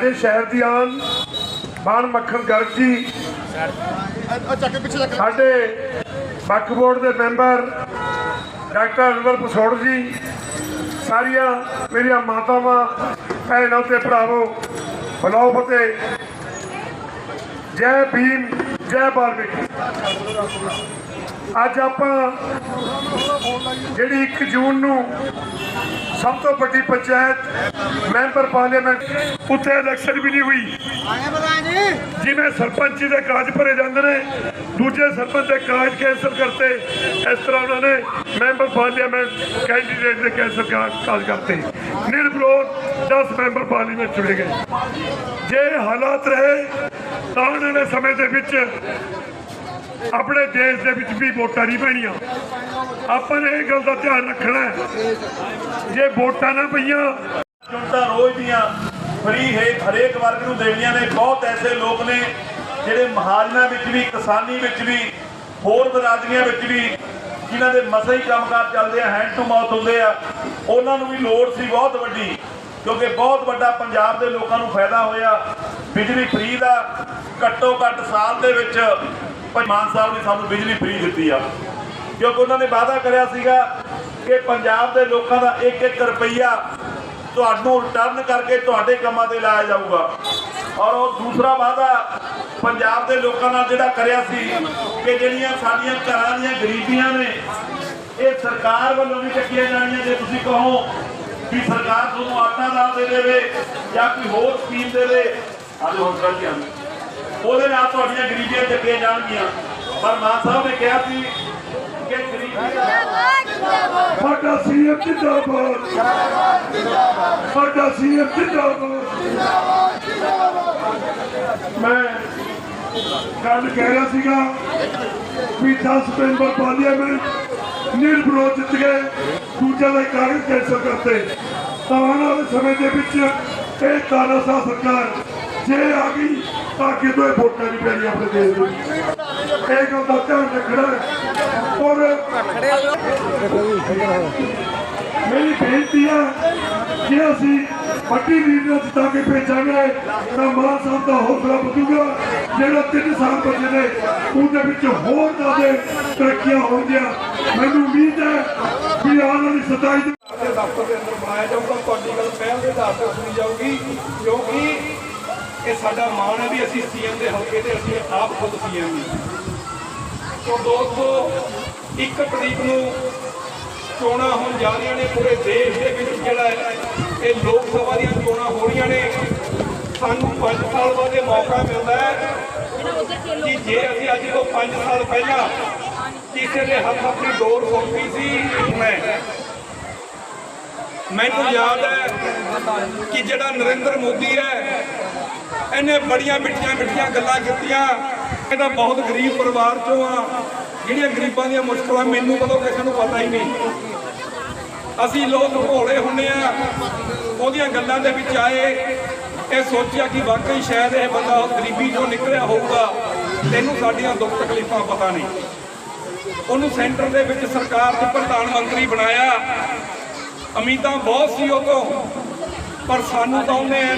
ਸਾਡੇ ਸ਼ਹਿਰ ਦੀ ਆਨ ਬਾਣ ਮੱਖਣ ਗਰਗ ਜੀ। ਸਾਡੇ ਵਕਫ ਬੋਰਡ ਦੇ ਮੈਂਬਰ ਡਾਕਟਰ ਅਨਵਰ ਪਸੋੜ ਜੀ ਸਾਰੀਆਂ ਮੇਰੀਆਂ ਮਾਤਾਵਾਂ ਭੈਣਾਂ ਤੇ ਭਰਾਵੋ ਬਲਾਓ ਫਤਿਹ। ਜੈ ਭੀਮ ਜੈ ਬਾਲਮੀਕੀ। ਅੱਜ ਆਪਾਂ ਜਿਹੜੀ 1 ਜੂਨ ਨੂੰ ਸਭ ਤੋਂ ਵੱਡੀ ਪੰਚਾਇਤ, ਮੈਂਬਰ ਪਾਰਲੀਮੈਂਟ, ਉੱਥੇ ਇਲੈਕਸ਼ਨ ਵੀ ਨਹੀਂ ਹੋਈ। ਜਿਵੇਂ ਸਰਪੰਚੀ ਦੇ ਕਾਜ ਭਰੇ ਜਾਂਦੇ ਨੇ, ਦੂਜੇ ਸਰਪੰਚ ਦੇ ਕਾਜ ਕੈਂਸਲ ਕਰਤੇ, ਇਸ ਤਰ੍ਹਾਂ ਉਹਨਾਂ ਨੇ ਮੈਂਬਰ ਪਾਰਲੀਮੈਂਟ ਕੈਂਡੀਡੇਟ ਦੇ ਕੈਂਸਲ ਕਾਜ ਕਰਤੇ। ਨਿਰਵਿਰੋਧ 10 ਮੈਂਬਰ ਪਾਰਲੀਮੈਂਟ ਚੁਣੇ ਗਏ। ਜੇ ਹਾਲਾਤ ਰਹੇ, ਤਾਂ ਆਉਣ ਵਾਲੇ ਸਮੇਂ ਦੇ ਵਿੱਚ ਆਪਣੇ ਦੇਸ਼ ਦੇ ਵਿੱਚ ਵੀ ਵੋਟਾਂ ਨਹੀਂ ਪੈਣੀਆਂ। ਆਪਾਂ ਨੇ ਇਹ ਗੱਲ ਦਾ ਧਿਆਨ ਰੱਖਣਾ ਜੇ ਵੋਟਾਂ ਨਾ ਪਈਆਂ, ਜੁਨਤਾ ਰੋਜ਼ ਦੀਆਂ ਫਰੀ ਹੈ, ਹਰੇਕ ਵਰਗ ਨੂੰ ਦੇਣੀਆਂ ਨੇ। ਬਹੁਤ ਐਸੇ ਲੋਕ ਨੇ ਜਿਹੜੇ ਮਹਾਜਨਾਂ ਵਿੱਚ ਵੀ, ਕਿਸਾਨੀ ਵਿੱਚ ਵੀ, ਹੋਰ ਬਰਾਦਰੀਆਂ ਵਿੱਚ ਵੀ, ਜਿਨ੍ਹਾਂ ਦੇ ਮਸਾ ਹੀ ਕੰਮਕਾਰ ਚੱਲਦੇ ਆ ਹੈਂਡ ਟੂ ਮਾਊਥ ਹੁੰਦੇ ਆ, ਉਹਨਾਂ ਨੂੰ ਵੀ ਲੋੜ ਸੀ ਬਹੁਤ ਵੱਡੀ, ਕਿਉਂਕਿ ਬਹੁਤ ਵੱਡਾ ਪੰਜਾਬ ਦੇ ਲੋਕਾਂ ਨੂੰ ਫਾਇਦਾ ਹੋਇਆ। ਬਿਜਲੀ ਫ੍ਰੀ ਦਾ ਘੱਟੋ ਘੱਟ ਸਾਲ ਦੇ ਵਿੱਚ ਭਾਈ ਮਾਨ ਸਾਹਿਬ ਨੇ ਸਾਨੂੰ ਬਿਜਲੀ ਫ੍ਰੀ ਦਿੱਤੀ ਆ। ਕਿਉਂਕਿ ਉਹਨਾਂ ਨੇ ਵਾਅਦਾ ਕਰਿਆ ਸੀਗਾ ਕਿ ਪੰਜਾਬ ਦੇ ਲੋਕਾਂ ਦਾ ਇੱਕ ਇੱਕ ਰੁਪਈਆ ਤੁਹਾਨੂੰ ਰਿਟਰਨ ਕਰਕੇ ਤੁਹਾਡੇ ਕੰਮਾਂ ਤੇ ਲਾਇਆ ਜਾਊਗਾ। ਔਰ ਉਹ ਦੂਸਰਾ ਵਾਅਦਾ ਪੰਜਾਬ ਦੇ ਲੋਕਾਂ ਨਾਲ ਜਿਹੜਾ ਕਰਿਆ ਸੀ ਕਿ ਜਿਹੜੀਆਂ ਸਾਡੀਆਂ ਘਰਾਂ ਦੀਆਂ ਗਰੀਬੀਆਂ ਨੇ, ਇਹ ਸਰਕਾਰ ਵੱਲੋਂ ਵੀ ਚੱਕੀਆਂ ਜਾਣੀਆਂ। ਜੇ ਤੁਸੀਂ ਕਹੋ ਵੀ ਸਰਕਾਰ ਤੁਹਾਨੂੰ ਆਟਾ ਦਾਲ ਦੇ ਦੇਵੇ ਜਾਂ ਕੋਈ ਹੋਰ ਸਕੀਮ ਦੇ ਦੇ, ਅੱਜ ਹੁਣ ਗੱਲ ਕੀ ਉਹਦੇ ਨਾਲ ਤੁਹਾਡੀਆਂ ਗਰੀਬੀਆਂ ਚੱਕੀਆਂ ਜਾਣਗੀਆਂ। ਪਰ ਮਾਨ ਸਾਹਿਬ ਨੇ ਕਿਹਾ ਸੀ ਕਿ ਗਰੀਬੀ ਸਾਡਾ ਸੀਐਮ ਜਿੰਦਾਬਾਦ। ਸਾਡਾ ਸੀਐਮ ਜਿੰਦਾਬਾਦ। ਮੈਂ ਗੱਲ ਕਹਿ ਰਿਹਾ ਸੀਗਾ ਵੀ 10 ਮੈਂਬਰ ਪਾਰਲੀਮੈਂਟ ਨਿਰਵਿਰੋਧ ਜਿੱਤ ਗਏ ਦੂਜੇ ਦਾ ਕਾਗਜ਼ ਕੈਂਸਲ ਕਰਤੇ। ਤਾਂ ਆਉਣ ਵਾਲੇ ਸਮੇਂ ਦੇ ਵਿੱਚ ਇਹ ਤਾਨਾਸ਼ਾਹ ਸਰਕਾਰ ਜੇ ਆ ਗਈ, ਤਾਂ ਕਿਦੋਂ ਇਹ ਵੋਟਾਂ ਨਹੀਂ ਪੈਣੀਆਂ ਆਪਣੇ ਦੇਸ਼ ਦੇ ਇਹ ਗੱਲ ਦਾ ਧਿਆਨ ਰੱਖਣਾ ਔਰ ਮੇਰੀ ਬੇਨਤੀ ਹੈ ਕਿ ਅਸੀਂ ਵੱਡੀ ਲੀਡਰ ਜਿੱਤਾ ਕੇ ਭੇਜਾਂਗੇ, ਤਾਂ ਮਾਨ ਸਾਹਿਬ ਦਾ ਹੌਸਲਾ ਵਧੂਗਾ। ਜਿਹੜਾ 3 ਸਾਲ ਬਚੇ ਨੇ, ਉਹਦੇ ਵਿੱਚ ਹੋਰ ਜ਼ਿਆਦਾ ਤਰੱਕੀਆਂ ਹੋਣਗੀਆਂ। ਮੈਨੂੰ ਉਮੀਦ ਹੈ ਕਿ ਆਉਣ ਵਾਲੀ 27 ਦੇ ਦਫ਼ਤਰ ਦੇ ਅੰਦਰ ਬਣਾਇਆ ਜਾਊਗਾ, ਤੁਹਾਡੀ ਗੱਲ ਪਹਿਲ ਦੇ ਆਧਾਰ ਤੇ ਸੁਣੀ ਜਾਊਗੀ, ਕਿਉਂਕਿ ਇਹ ਸਾਡਾ ਮਾਣ ਹੈ ਵੀ ਅਸੀਂ ਸੀਐਮ ਦੇ ਹਲਕੇ ਤੇ ਅਸੀਂ ਆਪ ਖੁਦ ਸੀਐਮ ਹਾਂ। ਤੋਂ ਦੋਸਤੋ ਇੱਕ ਤਰੀਕ ਨੂੰ ਚੋਣਾਂ ਹੋਣ ਜਾ ਰਹੀਆਂ ਨੇ ਪੂਰੇ ਦੇਸ਼ ਦੇ ਵਿੱਚ ਜਿਹੜਾ ਹੈ, ਇਹ ਲੋਕ ਸਭਾ ਦੀਆਂ ਚੋਣਾਂ ਹੋ ਰਹੀਆਂ ਨੇ। ਸਾਨੂੰ 5 ਸਾਲ ਬਾਅਦ ਇਹ ਮੌਕਾ ਮਿਲਦਾ ਹੈ ਕਿ ਜੇ ਅਸੀਂ ਅੱਜ ਤੋਂ 5 ਸਾਲ ਪਹਿਲਾਂ ਕਿਸੇ ਦੇ ਹੱਥ ਆਪਣੀ ਡੋਰ ਸੌਂਪੀ ਸੀ ਮੈਂ ਮੈਨੂੰ ਯਾਦ ਹੈ ਕਿ ਜਿਹੜਾ ਨਰਿੰਦਰ ਮੋਦੀ ਹੈ ਇਹਨੇ ਬੜੀਆਂ ਮਿੱਠੀਆਂ ਮਿੱਠੀਆਂ ਗੱਲਾਂ ਕੀਤੀਆਂ। ਇਹ ਤਾਂ ਬਹੁਤ ਗਰੀਬ ਪਰਿਵਾਰ ਚੋਂ ਆ। ਜਿਹੜੀਆਂ ਗਰੀਬਾਂ ਦੀਆਂ ਮੁਸ਼ਕਲਾਂ ਮੈਨੂੰ ਕਦੋਂ ਕਿਸੇ ਨੂੰ ਪਤਾ ਹੀ ਨਹੀਂ। ਅਸੀਂ ਲੋਕ ਭੋਲੇ ਹੁੰਨੇ ਆ। ਉਹਦੀਆਂ ਗੱਲਾਂ ਦੇ ਵਿੱਚ ਆਏ। ਇਹ ਸੋਚਿਆ ਕਿ ਵਾਕਈ ਸ਼ਾਇਦ ਇਹ ਬੰਦਾ ਉਹ ਗਰੀਬੀ ਚੋਂ ਨਿਕਲਿਆ ਹੋਊਗਾ। ਤੈਨੂੰ ਸਾਡੀਆਂ ਦੁੱਖ ਤਕਲੀਫਾਂ ਪਤਾ ਨਹੀਂ। ਉਹਨੂੰ ਸੈਂਟਰ ਦੇ ਵਿੱਚ ਸਰਕਾਰ ਦੇ ਪ੍ਰਧਾਨ ਮੰਤਰੀ ਬਣਾਇਆ। ਉਮੀਦਾਂ ਬਹੁਤ ਸੀ ਉਹ ਤੋਂ। ਪਰ ਸਾਨੂੰ ਤਾਂ ਉਹਨੇ